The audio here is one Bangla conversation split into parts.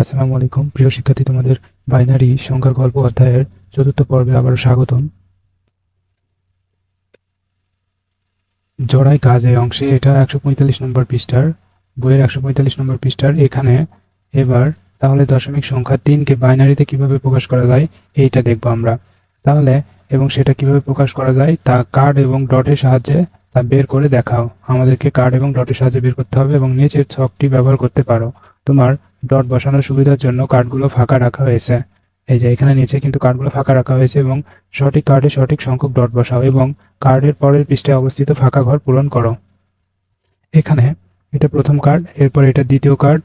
আসসালামু আলাইকুম। প্রিয় শিক্ষার্থী, তোমাদের বাইনারি সংখ্যার গল্প অধ্যায়ের চতুর্থ পর্বে আবারও স্বাগতম। জড়াই কাজ অংশে এটা একশো পঁয়তাল্লিশ নম্বর পৃষ্ঠার, বইয়ের একশো পঁয়তাল্লিশ নম্বর পৃষ্ঠার। এখানে এবার তাহলে দশমিক সংখ্যা তিনকে বাইনারিতে কীভাবে প্রকাশ করা যায়, এইটা দেখব আমরা। তাহলে, এবং সেটা কীভাবে প্রকাশ করা যায়, তা কার্ড এবং ডটের সাহায্যে তা বের করে দেখাও। আমাদেরকে কার্ড এবং ডটের সাহায্যে বের করতে হবে এবং নিচের ছকটি ব্যবহার করতে পারো। তোমার ডট বসানোর সুবিধার জন্য কার্ডগুলো ফাঁকা রাখা হয়েছে। এই যে, এখানে নিচে কিন্তু কার্ডগুলো ফাঁকা রাখা হয়েছে এবং সঠিক কার্ডে সঠিক সংখ্যক ডট বসাও এবং কার্ডের পরের পৃষ্ঠে অবস্থিত ফাঁকা ঘর পূরণ করো। এখানে এটা প্রথম কার্ড এরপর এটা দ্বিতীয় কার্ড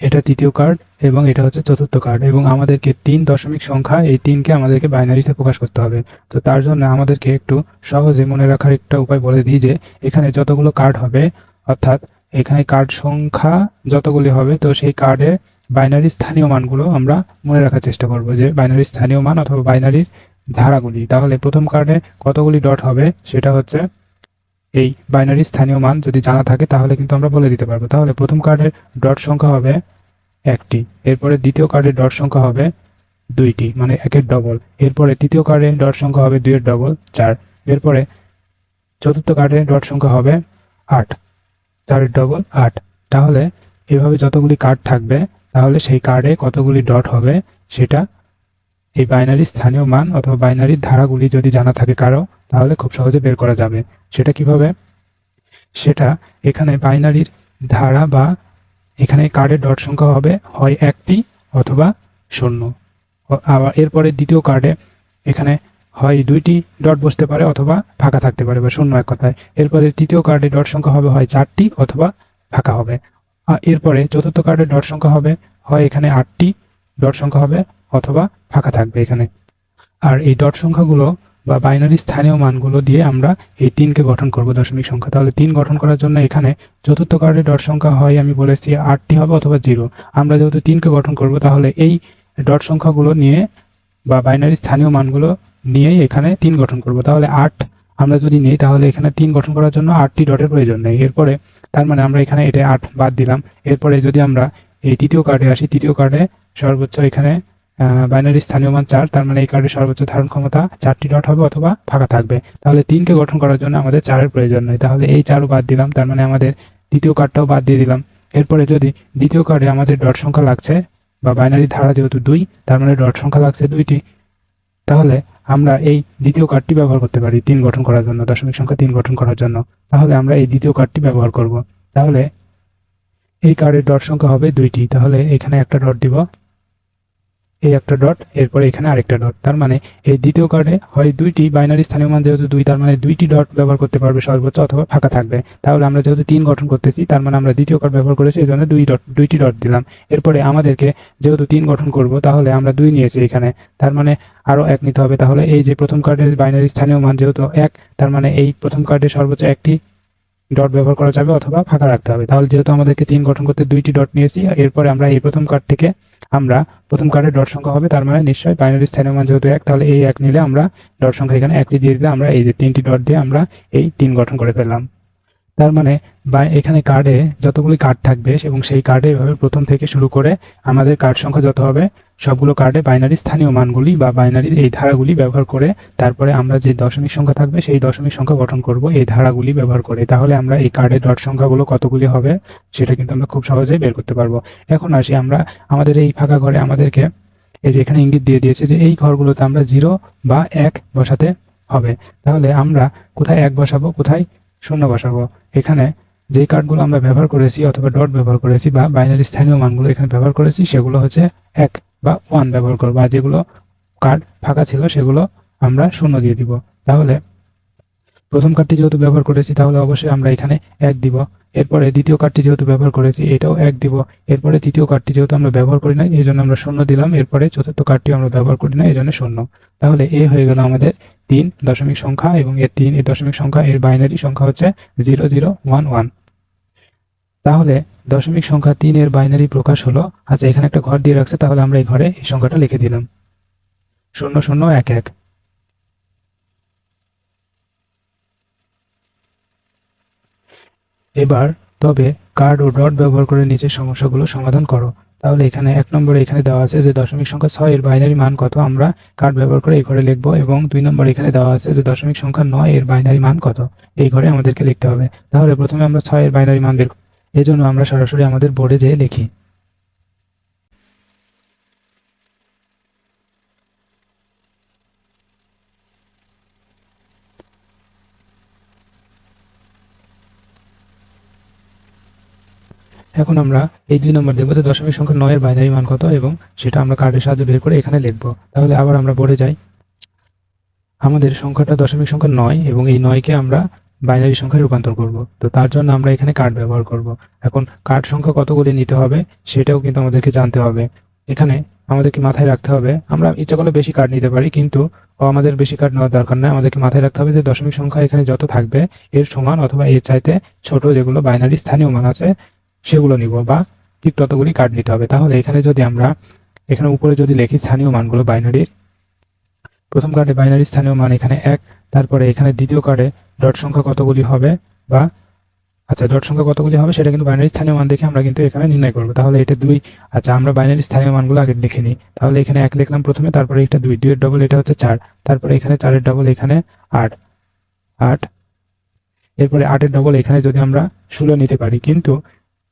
এটা তৃতীয় কার্ড এবং এটা হচ্ছে চতুর্থ কার্ড এবং আমাদেরকে তিন দশমিক সংখ্যা এই তিনকে আমাদেরকে বাইনারিতে প্রকাশ করতে হবে। তো তার জন্য আমাদেরকে একটু সহজে মনে রাখার একটা উপায় বলে দিই যে, এখানে যতগুলো কার্ড হবে, অর্থাৎ এখানে কার্ড সংখ্যা যতগুলি হবে, তো সেই কার্ডে বাইনারি স্থানীয় মানগুলো আমরা মনে রাখার চেষ্টা করব যে বাইনারি স্থানীয় মান অথবা বাইনারির ধারাগুলি। তাহলে প্রথম কার্ডে কতগুলি ডট হবে, সেটা হচ্ছে এই বাইনারি স্থানীয় মান যদি জানা থাকে, তাহলে কিন্তু আমরা বলে দিতে পারব। তাহলে প্রথম কার্ডের ডট সংখ্যা হবে একটি, এরপরে দ্বিতীয় কার্ডের ডট সংখ্যা হবে দুইটি মানে একের ডবল এরপরে তৃতীয় কার্ডের ডট সংখ্যা হবে দুইয়ের ডবল চার। এরপরে চতুর্থ কার্ডের ডট সংখ্যা হবে আট, চারের ডবল আট। তাহলে এভাবে যতগুলি কার্ড থাকবে, তাহলে সেই কার্ডে কতগুলি ডট হবে সেটা এই বাইনারি স্থানীয় মান অথবা বাইনারির ধারাগুলি যদি জানা থাকে কারও, তাহলে খুব সহজে বের করা যাবে। সেটা কীভাবে? সেটা এখানে বাইনারির ধারা বা এখানে কার্ডের ডট সংখ্যা হবে, হয় একটি অথবা শূন্য। আবার এরপরে দ্বিতীয় কার্ডে এখানে হয় দুইটি ডট বসতে পারে অথবা ফাঁকা থাকতে পারে বা শূন্য এক কথায়। এরপরে তৃতীয় কার্ডে ডট সংখ্যা হবে, হয় চারটি অথবা ফাঁকা হবে। আর এরপরে চতুর্থ কার্ডে ডট সংখ্যা হবে, হয় এখানে আটটি ডট সংখ্যা হবে অথবা ফাঁকা থাকবে এখানে। আর এই ডট সংখ্যাগুলো বা বাইনারি স্থানীয় মানগুলো দিয়ে আমরা এই তিনকে গঠন করব দশমিক সংখ্যা। তাহলে তিন গঠন করার জন্য এখানে চতুর্থ কার্ডে ডট সংখ্যা হয়, আমি বলেছি আটটি হবে অথবা জিরো আমরা যেহেতু তিনকে গঠন করব, তাহলে এই ডট সংখ্যাগুলো নিয়ে বা বাইনারি স্থানীয় মানগুলো নিয়েই এখানে তিন গঠন করব। তাহলে আট আমরা যদি নিই, তাহলে এখানে তিন গঠন করার জন্য আটটি ডটের প্রয়োজন নেই। এরপরে তার মানে আমরা এখানে এটা আট বাদ দিলাম। এরপরে যদি আমরা এই তৃতীয় কার্ডে আসি, তৃতীয় কার্ডে সর্বোচ্চ এখানে বাইনারি স্থানীয় মান চার, তার মানে এই কার্ডের সর্বোচ্চ ধারণ ক্ষমতা চারটি ডট হবে অথবা ফাঁকা থাকবে। তাহলে তিনকে গঠন করার জন্য আমাদের চারের প্রয়োজন নেই। তাহলে এই চারও বাদ দিলাম, তার মানে আমাদের দ্বিতীয় কার্ডটাও বাদ দিয়ে দিলাম। এরপরে যদি দ্বিতীয় কার্ডে আমাদের ডট সংখ্যা লাগছে, বা বাইনারি ধারা যেহেতু দুই, তার মানে ডট সংখ্যা লাগছে দুইটি, তাহলে আমরা এই দ্বিতীয় কার্ডটি ব্যবহার করতে পারি তিন গঠন করার জন্য, দশমিক সংখ্যা তিন গঠন করার জন্য। তাহলে আমরা এই দ্বিতীয় কার্ডটি ব্যবহার করব। তাহলে এই কার্ডের ডট সংখ্যা হবে দুইটি। তাহলে এখানে একটা ডট দিব। এই একটা ডট এরপরে এখানে আরেকটা ডট তার মানে এই দ্বিতীয় কার্ডে হয় দুইটি বাইনারি স্থানীয় মান যেহেতু দুই, তার মানে দুইটি ডট ব্যবহার করতে পারবে সর্বোচ্চ অথবা ফাঁকা থাকবে। তাহলে আমরা যেহেতু তিন গঠন করতেছি, তার মানে আমরা দ্বিতীয় কার্ড ব্যবহার করেছি, এই জন্য দুই ডট দুইটি ডট দিলাম। এরপরে আমাদেরকে যেহেতু তিন গঠন করব, তাহলে আমরা দুই নিয়েছি এখানে। তার মানে আরও এক নিতে হবে। তাহলে এই যে প্রথম কার্ডের বাইনারি স্থানীয় মান যেহেতু এক, তার মানে এই প্রথম কার্ডে সর্বোচ্চ একটি ডট ব্যবহার করা যাবে অথবা ফাঁকা রাখতে হবে। তাহলে যেহেতু আমাদেরকে তিন গঠন করতে দুইটি ডট নিয়েছি, এরপরে আমরা এই প্রথম কার্ড থেকে আমরা প্রথম কার্ডের ডট সংখ্যা হবে, তার মানে নিশ্চয়ই বাইনারি স্থানীয় মান যেহেতু এক, তাহলে এই এক নিলে আমরা ডট সংখ্যা এখানে একটি দিয়ে দিলে আমরা এই যে তিনটি ডট দিয়ে আমরা এই তিন গঠন করে ফেললাম। তার মানে বা এখানে কার্ডে যতগুলি কার্ড থাকবে এবং সেই কার্ডে এভাবে প্রথম থেকে শুরু করে আমাদের কার্ড সংখ্যা যত হবে সবগুলো কার্ডে বাইনারি স্থানীয় মানগুলি বা বাইনারির এই ধারাগুলি ব্যবহার করে তারপরে আমরা যে দশমিক সংখ্যা থাকবে সেই দশমিক সংখ্যা গঠন করব এই ধারাগুলি ব্যবহার করে। তাহলে আমরা এই কার্ডের ডট সংখ্যাগুলো কতগুলি হবে সেটা কিন্তু আমরা খুব সহজেই বের করতে পারব। এখন আসি আমরা আমাদের এই ফাঁকা ঘরে আমাদেরকে এই যে এখানে ইঙ্গিত দিয়ে দিয়েছে যে এই ঘরগুলোতে আমরা জিরো বা এক বসাতে হবে। তাহলে আমরা কোথায় এক বসাবো, কোথায় শূন্য বসাবো? এখানে যে কার্ডগুলো আমরা ব্যবহার করেছি অথবা ডট ব্যবহার করেছি বা বাইনারি স্থানীয় মানগুলো এখানে ব্যবহার করেছি সেগুলো হচ্ছে এক। বা ওয়ান ব্যবহার করব। আর যেগুলো কার্ড ফাঁকা ছিল, সেগুলো আমরা শূন্য দিয়ে দিব। তাহলে প্রথম কার্ডটি যেহেতু ব্যবহার করেছি, তাহলে অবশ্যই আমরা এখানে এক দিব। এরপরে দ্বিতীয় কার্ডটি যেহেতু ব্যবহার করেছি, এটাও এক দিব। এরপরে তৃতীয় কার্ডটি যেহেতু আমরা ব্যবহার করি না এই জন্য আমরা শূন্য দিলাম। এরপরে চতুর্থ কার্ডটি আমরা ব্যবহার করি না এই জন্য শূন্য। তাহলে এ হয়ে গেল আমাদের তিন দশমিক সংখ্যা এবং এর তিন এই দশমিক সংখ্যা, এর বাইনারি সংখ্যা হচ্ছে জিরো জিরো ওয়ান ওয়ান তাহলে দশমিক সংখ্যা তিন এর বাইনারি প্রকাশ হলো আচ্ছা এখানে একটা ঘর দিয়ে রাখছে, তাহলে আমরা এই ঘরে এই সংখ্যাটা লিখে দিলাম। শূন্য শূন্য, এক এক। এবার তবে কার্ড ও ডট ব্যবহার করে নিচের সমস্যাগুলো সমাধান করো। তাহলে এখানে এক নম্বরে এখানে দেওয়া আছে যে দশমিক সংখ্যা ছয় এর বাইনারি মান কত, আমরা কার্ড ব্যবহার করে এই ঘরে লিখব, এবং দুই নম্বর এখানে দেওয়া আছে যে দশমিক সংখ্যা নয় এর বাইনারি মান কত, এই ঘরে আমাদেরকে লিখতে হবে। তাহলে প্রথমে আমরা ছয় এর বাইনারি মান বের এই জন্য আমরা সরাসরি আমাদের বোর্ডে যেয়ে লিখি। এখন আমরা এই দুই নম্বর দেখব যে দশমিক সংখ্যা নয়ের বাইনারি মান কত এবং সেটা আমরা কার্ডের সাহায্যে বের করে এখানে লিখব। তাহলে আবার আমরা বোর্ডে যাই। আমাদের সংখ্যাটা দশমিক সংখ্যা নয় এবং এই নয়কে আমরা বাইনারি সংখ্যায় রূপান্তর করব। তো তার জন্য আমরা এখানে কার্ড ব্যবহার করব। এখন কার্ড সংখ্যা কতগুলি নিতে হবে সেটাও কিন্তু আমাদেরকে জানতে হবে। এখানে আমাদেরকে মাথায় রাখতে হবে, আমরা ইচ্ছা করলে বেশি কার্ড নিতে পারি, কিন্তু আমাদের বেশি কার্ড নেওয়ার দরকার নয় আমাদেরকে মাথায় রাখতে হবে যে দশমিক সংখ্যা এখানে যত থাকবে, এর সমান অথবা এর চাইতে ছোট যেগুলো বাইনারি স্থানীয় মান আছে, সেগুলো নিব বা ঠিক ততগুলি কার্ড নিতে হবে। তাহলে এখানে যদি আমরা, এখানে উপরে যদি লিখি স্থানীয় মানগুলো বাইনারির প্রথম কার্ডে বাইনারি স্থানীয় মান এখানে এক তারপরে এখানে দ্বিতীয় কার্ডে ডট সংখ্যা কতগুলি হবে বা আচ্ছা ডট সংখ্যা কতগুলি হবে সেটা কিন্তু বাইনারি স্থানীয় মান দেখে আমরা কিন্তু এখানে নির্ণয় করব। তাহলে এটা দুই আচ্ছা আমরা বাইনারি স্থানীয় মানগুলো আগে দেখে নিই। তাহলে এখানে এক লিখলাম প্রথমে, তারপরে এটা দুই, দুইয়ের ডবল এটা হচ্ছে চার। তারপরে এখানে চারের ডবল এখানে আট। আট, এরপরে আটের ডবল এখানে যদি আমরা ষোলো নিতে পারি। কিন্তু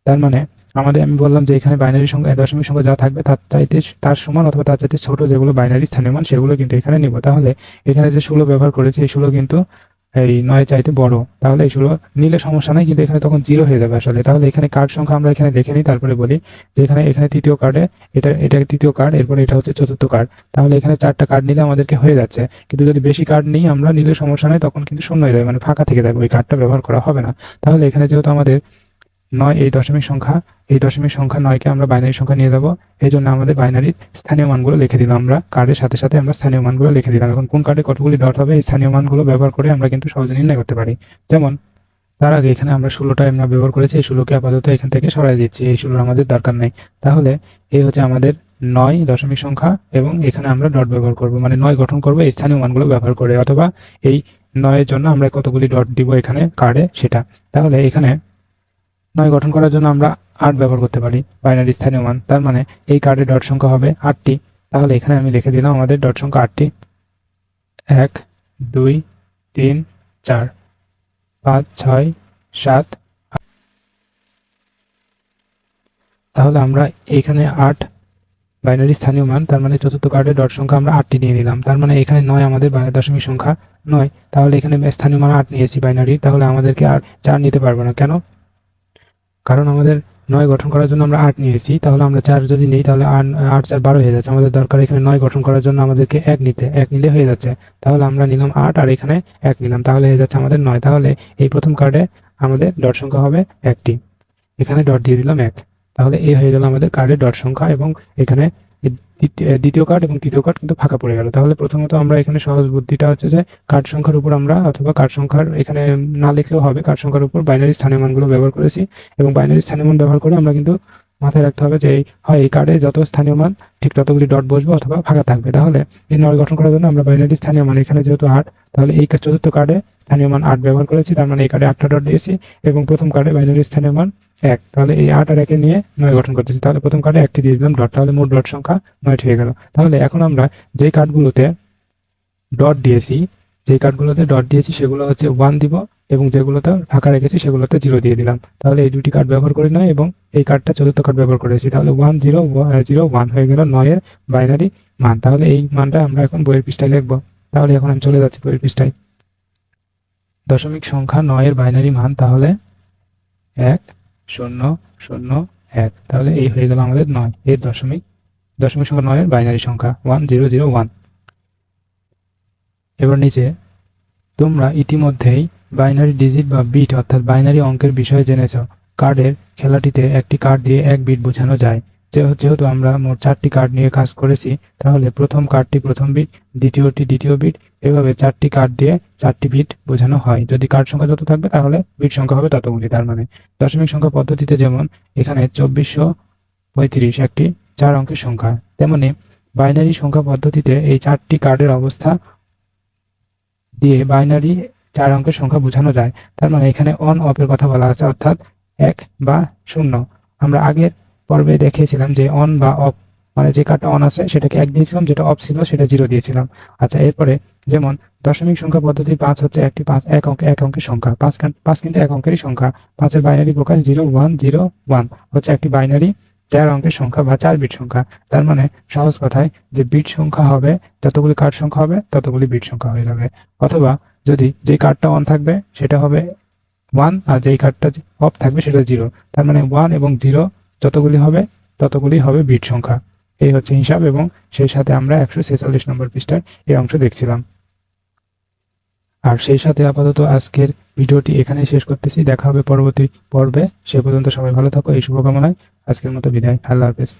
তার মানে আমাদের আমি বললাম যে এখানে বাইনারি সংখ্যা দশমিক সংখ্যা যা থাকবে তার চাইতে তার সমান অথবা তার চাইতে ছোট যেগুলো বাইনারি স্থানীয় মান, সেগুলো কিন্তু এখানে নিব। তাহলে এখানে যে ষোলো ব্যবহার করেছে, এই ষোলো কিন্তু এই নয় চাইতে বড়। তাহলে এই ষোলো নিলে সমস্যা নাই, কিন্তু এখানে তখন জিরো হয়ে যাবে আসলে। তাহলে এখানে কার্ড সংখ্যা আমরা এখানে দেখে নিই, তারপরে বলি যে এখানে এখানে তৃতীয় কার্ডে এটা এটা তৃতীয় কার্ড এরপরে এটা হচ্ছে চতুর্থ কার্ড তাহলে এখানে চারটা কার্ড নিলে আমাদেরকে হয়ে যাচ্ছে। কিন্তু যদি বেশি কার্ড নিই আমরা, নিলে সমস্যা নাই, তখন কিন্তু শূন্য হয়ে যাবে মানে ফাঁকা থেকে যাবে, ওই কার্ডটা ব্যবহার করা হবে না। তাহলে এখানে যেহেতু আমাদের নয়, এই দশমিক সংখ্যা, এই দশমিক সংখ্যা নয়কে আমরা বাইনারি সংখ্যা নিয়ে যাব। এই জন্য আমাদের বাইনারির স্থানীয় মানগুলো লিখে দিলাম আমরা। কার্ডের সাথে সাথে আমরা স্থানীয় মানগুলো লিখে দিলাম। এখন কোন কার্ডে কতগুলি ডট হবে, এই স্থানীয় মানগুলো ব্যবহার করে আমরা কিন্তু সহজে নির্ণয় করতে পারি। যেমন, তার আগে এখানে আমরা ষোলোটা আমরা ব্যবহার করেছি, এই ষোলোকে আপাতত এখান থেকে সরাই দিচ্ছি। এই ষোলোর আমাদের দরকার নেই। তাহলে এই হচ্ছে আমাদের নয় দশমিক সংখ্যা এবং এখানে আমরা ডট ব্যবহার করব। মানে নয় গঠন করব এই স্থানীয় মানগুলো ব্যবহার করে। অথবা এই নয়ের জন্য আমরা কতগুলি ডট দিব এখানে কার্ডে সেটা। তাহলে এখানে নয় গঠন করার জন্য আমরা আট ব্যবহার করতে পারি। বাইনারি স্থানীয় মান, তার মানে এই কার্ডের ডট সংখ্যা হবে আটটি। তাহলে এখানে আমি লিখে দিলাম আমাদের ডট সংখ্যা আটটি। এক, দুই, তিন, চার, পাঁচ, ছয়, সাত তাহলে আমরা এখানে আট বাইনারি স্থানীয় মান, তার মানে চতুর্থ কার্ডের ডট সংখ্যা আমরা আটটি নিয়ে নিলাম তার মানে এখানে নয় আমাদের দশমিক সংখ্যা নয়। তাহলে এখানে স্থানীয় মান আট নিয়েছি বাইনারি তাহলে আমাদেরকে আর চার নিতে পারব না। কেন? কারণ আমাদের নয় গঠন করার জন্য আমরা আট নিয়েছি, তাহলে আমরা চার যদি নিই, তাহলে আট চার বারো হয়ে যাচ্ছে। আমাদের দরকার এখানে নয় গঠন করার জন্য আমাদেরকে এক নিতে, এক নিলে হয়ে যাচ্ছে। তাহলে আমরা নিলাম আট আর এখানে এক নিলাম, তাহলে হয়ে যাচ্ছে আমাদের নয়। তাহলে এই প্রথম কার্ডে আমাদের ডট সংখ্যা হবে একটি। এখানে ডট দিয়ে দিলাম এক। তাহলে এই হয়ে গেল আমাদের কার্ডের ডট সংখ্যা এবং এখানে দ্বিতীয়- কার্ড এবং তৃতীয় কার্ড কিন্তু ফাঁকা পড়ে গেল। তাহলে প্রথমত আমরা এখানে সহজ বুদ্ধিটা হচ্ছে যে কার্ড সংখ্যার উপর আমরা অথবা কার্ড সংখ্যার এখানে না লিখলেও হবে কার্ড সংখ্যার উপর বাইনারি স্থানীয় মানগুলো ব্যবহার করেছি এবং বাইনারি স্থানীয় মান ব্যবহার করে আমরা কিন্তু মাথায় রাখতে হবে যে হয় এই কার্ডে যত স্থানীয় মান, ঠিক ততগুলি ডট বসবে অথবা ফাঁকা থাকবে। তাহলে নয় গঠন করার জন্য আমরা বাইনারি স্থানীয় মান, এখানে যেহেতু আট, তাহলে এই চতুর্থ কার্ডে স্থানীয় মান আট ব্যবহার করেছি, তার মানে এই কার্ডে আটটা ডট দিয়েছি এবং প্রথম কার্ডে বাইনারি স্থানীয় মান এক। তাহলে এই আট আর একে নিয়ে নয় গঠন করতেছি। তাহলে প্রথম কার্ডে একটি দিয়ে দিলাম ডট তাহলে মোট ডট সংখ্যা নয়টি হয়ে গেল। তাহলে এখন আমরা যে কার্ডগুলোতে ডট দিয়েছি যে কার্ডগুলোতে ডট দিয়েছি সেগুলো হচ্ছে ওয়ান দিব এবং যেগুলোতে ফাঁকা রেখেছি সেগুলোতে জিরো দিয়ে দিলাম। তাহলে এই দুটি কার্ড ব্যবহার করি নয় এবং এই কার্ডটা চতুর্থ কার্ড ব্যবহার করেছি। তাহলে ওয়ান জিরো জিরো ওয়ান হয়ে গেল নয়ের বাইনারি মান। তাহলে এই মানটা আমরা এখন বইয়ের পৃষ্ঠায় লিখব। তাহলে এখন আমি চলে যাচ্ছি বইয়ের পৃষ্ঠায়। দশমিক সংখ্যা নয়ের বাইনারি মান, তাহলে এক। শূন্য শূন্য, এক। তাহলে এই হয়ে গেল আমাদের নয়। এর দশমিক দশমিক সংখ্যা নয়ের বাইনারি সংখ্যা ওয়ান জিরো জিরো ওয়ান এবার নিচে, তোমরা ইতিমধ্যেই বাইনারি ডিজিট বা বিট অর্থাৎ বাইনারি অঙ্কের বিষয়ে জেনেছ। কার্ডের খেলাটিতে একটি কার্ড দিয়ে এক বিট বোঝানো যায়। যেহেতু আমরা মোট চারটি কার্ড নিয়ে কাজ করেছি, তাহলে প্রথম কার্ডটি প্রথম বিট দ্বিতীয়টি দ্বিতীয় বিট এভাবে চারটি কার্ড দিয়ে চারটি বিট বোঝানো হয়। যদি কার্ড সংখ্যা যত থাকবে, তাহলে বিট সংখ্যা হবে ততগুলি, তার মানে দশমিক সংখ্যা পদ্ধতিতে যেমন এখানে চব্বিশশো পঁয়ত্রিশ একটি চার অঙ্কের সংখ্যা, তেমনি বাইনারি সংখ্যা পদ্ধতিতে এই চারটি কার্ডের অবস্থা দিয়ে বাইনারি চার অঙ্কের সংখ্যা বোঝানো যায়। তার মানে এখানে অন অফের কথা বলা আছে, অর্থাৎ এক বা শূন্য। আমরা আগের পর্বে দেখিয়েছিলাম যে অন বা অফ মানে যে কার্ডটা অন আছে সেটাকে এক দিয়েছিলাম, যেটা অফ ছিল সেটা জিরো দিয়েছিলাম। আচ্ছা এরপরে যেমন দশমিক সংখ্যা পদ্ধতি পাঁচ হচ্ছে একটি পাঁচ, এক অঙ্কে, এক অঙ্কের সংখ্যা। পাঁচ পাঁচ কিন্তু এক অঙ্কেরই সংখ্যা। পাঁচের বাইনারি প্রকাশ জিরো ওয়ান জিরো ওয়ান হচ্ছে একটি বাইনারি চার অঙ্কের সংখ্যা বা চার বিট সংখ্যা। তার মানে সহজ কথায় যে বিট সংখ্যা হবে যতগুলি কার্ড সংখ্যা হবে, ততগুলি বিট সংখ্যা হয়ে যাবে। অথবা যদি যে কার্ডটা অন থাকবে সেটা হবে ওয়ান আর যেই কার্ডটা অফ থাকবে সেটা জিরো তার মানে ওয়ান এবং জিরো যতগুলি হবে, ততগুলি হবে বিট সংখ্যা। এই হচ্ছে হিসাব এবং সেই সাথে আমরা একশো ছেচল্লিশ নম্বর পৃষ্ঠার এই অংশ দেখছিলাম। আর সেই সাথে আপাতত আজকের ভিডিওটি এখানে শেষ করতেছি। দেখা হবে পরবর্তী পর্বে। সে পর্যন্ত সবাই ভালো থাকো, এই শুভকামনায় আজকের মতো বিদায়। আল্লাহ হাফেজ।